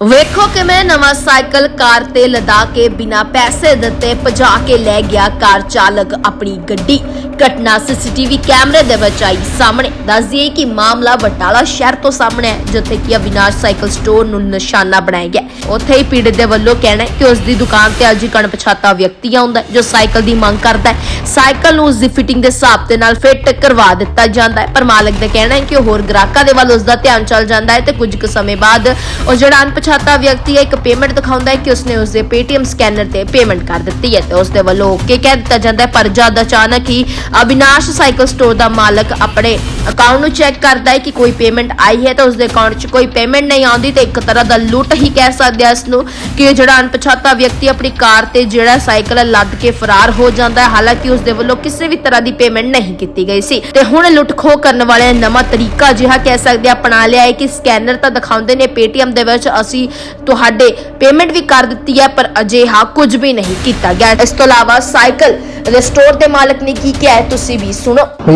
ਵੇਖੋ ਕਿਵੇਂ ਨਵਾਂ ਸਾਈਕਲ ਕਾਰ ਤੇ ਲਦਾ ਕੇ ਬਿਨਾ ਪੈਸੇ ਦਿੱਤੇ ਭਜਾ ਕੇ ਲੈ ਗਿਆ ਕਾਰ ਚਾਲਕ ਆਪਣੀ ਗੱਡੀ। ਘਟਨਾ ਸੀਸੀਟੀਵੀ ਕੈਮਰੇ ਦੇ ਵਿੱਚ ਆਈ ਸਾਹਮਣੇ। ਦੱਸ ਦਈਏ ਕਿ ਮਾਮਲਾ ਬਟਾਲਾ ਸ਼ਹਿਰ ਤੋਂ ਸਾਹਮਣੇ ਹੈ, ਜਿੱਥੇ ਕਿ ਅਵਿਨਾਸ਼ ਸਾਈਕਲ ਸਟੋਰ ਨੂੰ ਨਿਸ਼ਾਨਾ ਬਣਾਇਆ ਗਿਆ ਉੱਥੇ ਹੀ ਪੀੜਤ ਦੇ ਵੱਲੋਂ ਕਹਿਣਾ ਹੈ ਕਿ ਉਸ ਦੀ ਦੁਕਾਨ ਤੇ ਅੱਜ ਇੱਕ ਅਣਪਛਾਤਾ ਵਿਅਕਤੀ ਆਉਂਦਾ ਹੈ, ਜੋ ਸਾਈਕਲ ਦੀ ਮੰਗ ਕਰਦਾ ਹੈ। ਸਾਈਕਲ ਨੂੰ ਉਸ ਦੀ ਫਿਟਿੰਗ ਦੇ ਹਿਸਾਬ ਦੇ ਨਾਲ ਫਿੱਟ ਕਰਵਾ ਦਿੱਤਾ ਜਾਂਦਾ ਹੈ। ਪਰ ਮਾਲਕ ਦਾ ਕਹਿਣਾ ਹੈ ਕਿ ਉਹ ਹੋਰ ਗ੍ਰਾਹਕਾਂ ਦੇ ਵੱਲ ਉਸ ਦਾ ਧਿਆਨ ਚੱਲ ਜਾਂਦਾ ਹੈ ਤੇ ਕੁਝ ਕੁ ਸਮੇਂ ਬਾਅਦ ਉਹ ਜਿਹੜਾ ਅਣਪਛਾਤਾ ਵਿਅਕਤੀ ਹੈ, ਇੱਕ ਪੇਮੈਂਟ ਦਿਖਾਉਂਦਾ ਹੈ ਕਿ ਉਸਨੇ ਉਸਦੇ Paytm ਸਕੈਨਰ ਤੇ ਪੇਮੈਂਟ ਕਰ ਦਿੱਤੀ ਹੈ ਤੇ ਉਸ ਦੇ ਵੱਲੋਂ ਓਕੇ ਕਹਿ ਦਿੱਤਾ ਜਾਂਦਾ ਹੈ। ਪਰ ਜਦ ਅਚਾਨਕ ਹੀ ਅਵਿਨਾਸ਼ ਸਾਈਕਲ ਸਟੋਰ ਦਾ ਮਾਲਕ ਆਪਣੇ ਅਕਾਊਂਟ ਨੂੰ ਚੈੱਕ ਕਰਦਾ ਹੈ ਕਿ ਕੋਈ ਪੇਮੈਂਟ ਆਈ ਹੈ ਤਾਂ ਉਸਦੇ ਅਕਾਊਂਟ 'ਚ ਕੋਈ ਪੇਮੈਂਟ ਨਹੀਂ ਆਉਂਦੀ ਤੇ ਇੱਕ ਤਰ੍ਹਾਂ ਦਾ ਲੁੱਟ ਹੀ ਕਹਿ ਸਕਦੇ ਆ ਇਸ ਨੂੰ ਕਿ ਜਿਹੜਾ ਅਣਪਛਾਤਾ ਵਿਅਕਤੀ ਆਪਣੀ ਕਾਰ ਤੇ ਜਿਹੜਾ ਸਾਈਕਲ ਲੱਦ ਕੇ ਫਰਾਰ ਹੋ ਜਾਂਦਾ ਹੈ। ਹਾਲਾਂਕਿ ਉਸਦੇ ਵੱਲੋਂ ਕਿਸੇ ਵੀ ਤਰ੍ਹਾਂ ਦੀ ਪੇਮੈਂਟ ਨਹੀਂ ਕੀਤੀ ਗਈ ਸੀ। ਤੇ ਹੁਣ ਲੁੱਟ ਕਰਨ ਵਾਲਿਆਂ ਨੇ ਨਵਾਂ ਤਰੀਕਾ ਜਿਹਾ ਕਹਿ ਸਕਦੇ ਆ ਅਪਣਾ ਲਿਆ ਹੈ ਕਿ ਸਕੈਨਰ ਤਾਂ ਦਿਖਾਉਂਦੇ ਨੇ ਪੇਟੀਐਮ ਦੇ ਵਿੱਚ ਅਸੀਂ ਤੁਹਾਡੇ ਪੇਮੈਂਟ ਵੀ ਕਰ ਦਿੱਤੀ ਹੈ, ਪਰ ਅਜਿਹਾ ਕੁਝ ਵੀ ਨਹੀਂ ਕੀਤਾ ਗਿਆ। ਇਸ ਤੋਂ ਇਲਾਵਾ ਸਾਈਕਲ ਦੇ ਸਟੋਰ ਦੇ ਮਾਲਕ ਨੇ ਕੀ ਕਿਹਾ ਹੈ, ਤੁਸੀਂ ਵੀ ਸੁਣੋ। ਭਈ,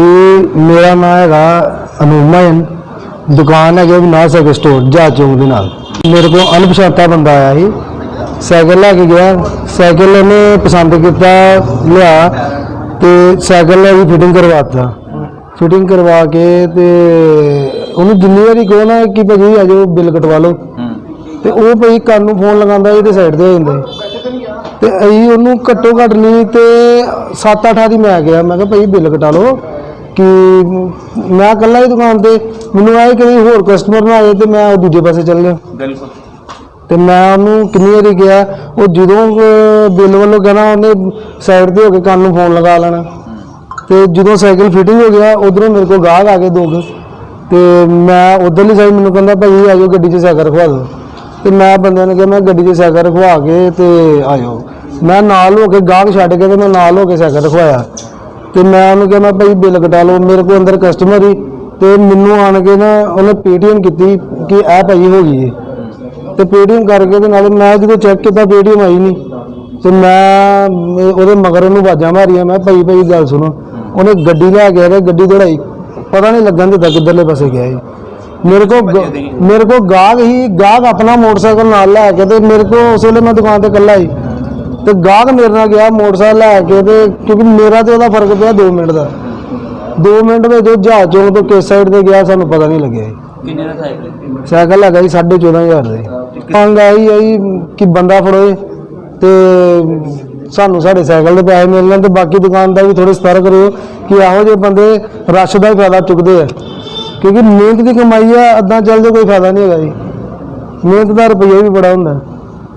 ਮੇਰਾ ਨਾਮ ਹੈਗਾ ਅਨੂਮਾ ਮਾਇਨ ਦੁਕਾਨ ਹੈਗੀ ਨਾ ਸਾਈਕਲ ਸਟੋਰ ਜਹਾਜ਼ ਚੌਂਕ ਦੇ ਨਾਲ। ਮੇਰੇ ਕੋਲ ਅਣਪਛਾਤਾ ਬੰਦਾ ਆਇਆ ਸੀ। ਸਾਈਕਲ ਲੈ ਕੇ ਗਿਆ। ਸਾਈਕਲ ਉਹਨੇ ਪਸੰਦ ਕੀਤਾ, ਲਿਆ ਤੇ ਸਾਈਕਲ ਦੀ ਫਿਟਿੰਗ ਕਰਵਾਤਾ ਫਿਟਿੰਗ ਕਰਵਾ ਕੇ ਤੇ ਉਹਨੂੰ ਜਿੰਨੀ ਵਾਰੀ ਕਹੋ ਨਾ ਕਿ ਭਾਜੀ ਆ ਜਾਓ, ਬਿੱਲ ਕਟਵਾ ਲਓ। ਤੇ ਉਹ ਭਾਈ ਕੰਨ ਨੂੰ ਫੋਨ ਲਗਾਉਂਦਾ ਇਹਦੇ ਸਾਈਡ ਤੇ ਹੋ ਜਾਂਦਾ ਤੇ ਅਸੀਂ ਉਹਨੂੰ ਘੱਟੋ ਘੱਟ ਨਹੀਂ ਤੇ 7-8 ਆਦੀ ਮੈਂ ਗਿਆ ਮੈਂ ਕਿਹਾ ਭਾਈ ਬਿੱਲ ਕਟਾ ਲਓ। ਕਿ ਮੈਂ ਇਕੱਲਾ ਹੀ ਦੁਕਾਨ ਤੇ ਮੈਨੂੰ ਆਏ ਕਿ ਹੋਰ ਕਸਟਮਰ ਨਾ ਆਏ ਤੇ ਮੈਂ ਉਹ ਦੂਜੇ ਪਾਸੇ ਚੱਲ ਗਿਆ। ਬਿਲਕੁਲ। ਤੇ ਮੈਂ ਉਹਨੂੰ ਕਿੰਨੀ ਵਾਰੀ ਗਿਆ ਉਹ ਜਦੋਂ ਬਿੱਲ ਵੱਲੋਂ ਕਹਿਣਾ ਉਹਨੇ ਸਾਈਡ ਤੇ ਹੋ ਕੇ ਕੰਨ ਨੂੰ ਫੋਨ ਲਗਾ ਲੈਣਾ। ਤੇ ਜਦੋਂ ਸਾਈਕਲ ਫਿਟਿੰਗ ਹੋ ਗਿਆ ਉਧਰੋਂ ਮੇਰੇ ਕੋਲ ਗਾਹਕ ਆ ਗਏ ਦੋ ਕੁ। ਤੇ ਮੈਂ ਉਧਰਲੀ ਸਾਈਡ ਮੈਨੂੰ ਕਹਿੰਦਾ ਭਾਈ ਆਜੋ ਗੱਡੀ 'ਚ ਸਾਈਕਲ ਰਖਵਾ ਦਿਓ। ਤੇ ਮੈਂ ਬੰਦਿਆਂ ਨੂੰ ਕਿਹਾ ਮੈਂ ਗੱਡੀ 'ਚ ਸਾਈਕਲ ਰਖਵਾ ਕੇ ਤੇ ਆਜੋ ਮੈਂ ਨਾਲ ਹੋ ਕੇ ਗਾਹਕ ਛੱਡ ਕੇ ਤੇ ਮੈਂ ਨਾਲ ਹੋ ਕੇ ਸਾਈਕਲ ਰਖਵਾਇਆ। ਤੇ ਮੈਂ ਉਹਨੂੰ ਕਿਹਾ, ਮੈਂ ਭਾਈ ਬਿੱਲ ਕਟਾ ਲਓ, ਮੇਰੇ ਕੋਲ ਅੰਦਰ ਕਸਟਮਰ ਹੀ। ਤੇ ਮੈਨੂੰ ਆਣ ਕੇ ਨਾ ਉਹਨੇ ਪੇਟੀਐਮ ਕੀਤੀ ਕਿ ਇਹ ਭਾਈ ਹੋ ਗਈ ਏ। ਤੇ ਪੇਟੀਐਮ ਕਰਕੇ ਤੇ ਨਾਲੇ ਮੈਂ ਜਦੋਂ ਚੈੱਕ ਕੀਤਾ, ਪੇਟੀਐਮ ਆਈ ਨਹੀਂ। ਤੇ ਮੈਂ ਉਹਦੇ ਮਗਰ ਉਹਨੂੰ ਆਵਾਜ਼ਾਂ ਮਾਰੀਆਂ, ਮੈਂ ਭਾਈ ਭਾਈ ਗੱਲ ਸੁਣੋ। ਉਹਨੇ ਗੱਡੀ ਲੈ ਕੇ ਤੇ ਗੱਡੀ ਦੜਾਈ। ਪਤਾ ਨਹੀਂ ਲੱਗਣ ਦਿੱਤਾ ਕਿੱਧਰਲੇ ਪਾਸੇ ਗਿਆ ਜੀ ਮੇਰੇ ਕੋ ਮੇਰੇ ਕੋ ਗਾਹਕ ਹੀ, ਗਾਹਕ ਆਪਣਾ ਮੋਟਰਸਾਈਕਲ ਨਾਲ ਲੈ ਕੇ ਤੇ ਮੇਰੇ ਕੋ ਉਸ ਵੇਲੇ ਮੈਂ ਦੁਕਾਨ ਤੇ ਇਕੱਲਾ ਹੀ। ਤੇ ਗਾਹਕ ਮੇਰੇ ਨਾਲ ਗਿਆ ਮੋਟਰਸਾਈਕਲ ਲੈ ਕੇ ਤੇ ਕਿਉਂਕਿ ਮੇਰਾ ਤੇ ਉਹਦਾ ਫ਼ਰਕ ਪਿਆ 2 ਮਿੰਟ ਦਾ। 2 ਮਿੰਟ ਵਿੱਚ ਉਹ ਜਹਾਜ਼ ਚੌਂਕ ਤੋਂ ਕਿਸ ਸਾਈਡ ਤੇ ਗਿਆ ਸਾਨੂੰ ਪਤਾ ਨਹੀਂ ਲੱਗਿਆ ਜੀ। ਕਿੰਨੇ ਦਾ ਸਾਈਕਲ ਸਾਈਕਲ ਹੈਗਾ ਜੀ 14500 ਦੇ ਮੰਗ ਆਈ ਆਈ ਕਿ ਬੰਦਾ ਫੜੋਏ ਤੇ ਸਾਨੂੰ ਸਾਡੇ ਸਾਈਕਲ ਦੇ ਪੈਸੇ ਮਿਲਣ ਤੇ ਬਾਕੀ ਦੁਕਾਨਦਾਰ ਵੀ ਥੋੜੇ ਸਤਰਕ ਕਰਿਓ ਕਿ ਇਹੋ ਜਿਹੇ ਬੰਦੇ ਰਸ਼ ਦਾ ਹੀ ਫਾਇਦਾ ਚੁੱਕਦੇ ਆ। ਕਿਉਂਕਿ ਮਿਹਨਤ ਦੀ ਕਮਾਈ ਆ ਅੱਧਾ ਚੱਲਦੇ ਕੋਈ ਫਾਇਦਾ ਨਹੀਂ ਹੈਗਾ ਜੀ। ਮਿਹਨਤ ਦਾ ਰੁਪਈਆ ਵੀ ਬੜਾ ਹੁੰਦਾ।